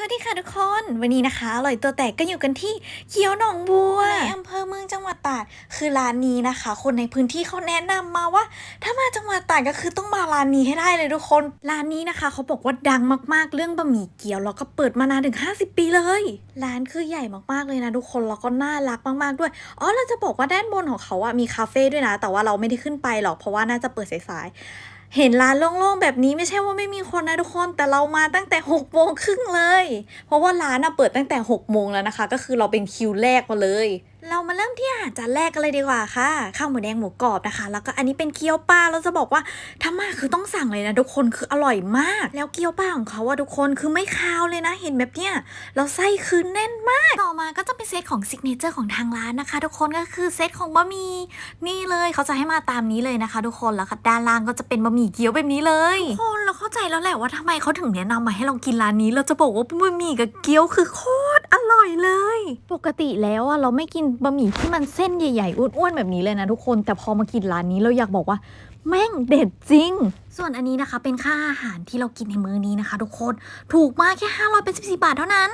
สวัสดีค่ะทุกคน วันนี้นะคะอร่อยตัวแตกก็อยู่กันที่เกี๊ยวหนองบัวในอำเภอเมืองจังหวัดตราดคือร้านนี้นะคะ คนในพื้นที่เขาแนะนำมาว่า ถ้ามาจังหวัดตราดก็คือต้องมาร้านนี้ให้ได้เลยทุกคนร้านนี้นะคะเขาบอกว่าดังมากๆเรื่องบะหมี่เกี๊ยวแล้วก็เปิดมานานถึง 50 ปีเลยร้านคือใหญ่มากๆเลยนะทุกคนแล้วก็น่ารักมากๆด้วยอ๋อเราจะบอกว่าด้านบนของเขาอะมีคาเฟ่ด้วยนะ แต่ว่าเราไม่ได้ขึ้นไปหรอกเพราะว่าน่าจะเปิดสายๆ เห็นร้านโล่งๆแบบนี้ไม่ใช่ว่าไม่มีคนนะทุกคนแต่เรามาตั้งแต่6กโมงครึ่งเลย เพราะว่าร้านอะเปิดตั้งแต่6กโมงแล้วนะคะ ก็คือเราเป็นคิวแรกมาเลยเรามาเริ่มที่อาหารจานแรกกันเลยดีกว่าค่ะข้าวหมูแดงหมูกรอบนะคะ แล้วก็อันนี้เป็นเกี๊ยวปลาเราจะบอกว่าถ้ามาคือต้องสั่งเลยนะทุกคนคืออร่อยมาก แล้วเกี๊ยวปลาของเขาอะทุกคนคือไม่คาวเลยนะ เห็นแบบเนี้ยแล้วไส้คือแน่นมากต่อมาก็จะเป็นเซตของซิกเนเจอร์ของทางร้านนะคะ ทุกคนก็คือเซตของบะหมี่นี่เลยเขาจะให้มาตามนี้เลยนะคะ ทุกคนแล้วก็ด้านล่างก็จะเป็นบะหมี่เกี๊ยวแบบนี้เลยทุกคนเราเข้าใจแล้วแหละว่าทำไมเขาถึงแนะนำมาให้เรากินร้านนี้ เราจะบอกว่าบะหมี่กับเกี๊ยวคือโคตรอร่อยเลย ปกติแล้วอะเราไม่กินบะหมี่ที่มันเส้นใหญ่ๆอ้วนๆแบบนี้เลยนะทุกคน แต่พอมากินร้านนี้เราอยากบอกว่า แม่งเด็ดจริง ส่วนอันนี้นะคะเป็นค่าอาหารที่เรากินในมื้อนี้นะคะ ทุกคน ถูกมากแค่584บาทเท่านั้น